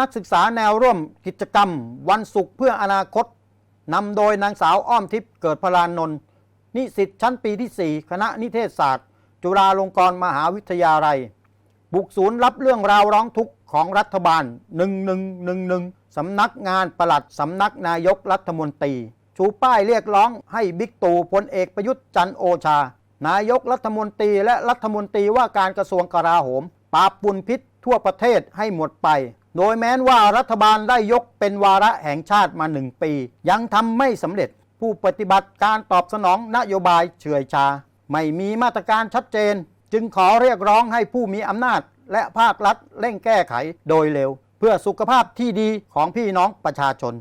นักศึกษาแนวร่วมกิจกรรม วันศุกร์เพื่ออนาคตนำโดยนางสาวอ้อมทิพย์เกิดพลานนท์นิสิตชั้นปีที่ 4 คณะนิเทศศาสตร์ จุฬาลงกรณ์มหาวิทยาลัย บุกศูนย์รับเรื่องราวร้องทุกข์ของรัฐบาล 1111 สำนักงานปลัดสำนักนายกรัฐมนตรี ชูป้ายเรียกร้องให้บิ๊กตู่พลเอกประยุทธ์จันโอชา นายกรัฐมนตรีและรัฐมนตรีว่าการกระทรวงกลาโหม ปราบปุ่นพิษทั่วประเทศให้หมดไป โดยแม้นว่ารัฐบาลได้ยกเป็นวาระแห่งชาติมาหนึ่งปี ยังทำไม่สำเร็จผู้ปฏิบัติการตอบสนองนโยบายเฉื่อยชา ไม่มีมาตรการชัดเจน จึงขอเรียกร้องให้ผู้มีอำนาจ และภาครัฐเร่งแก้ไขโดยเร็ว เพื่อสุขภาพที่ดีของพี่น้องประชาชน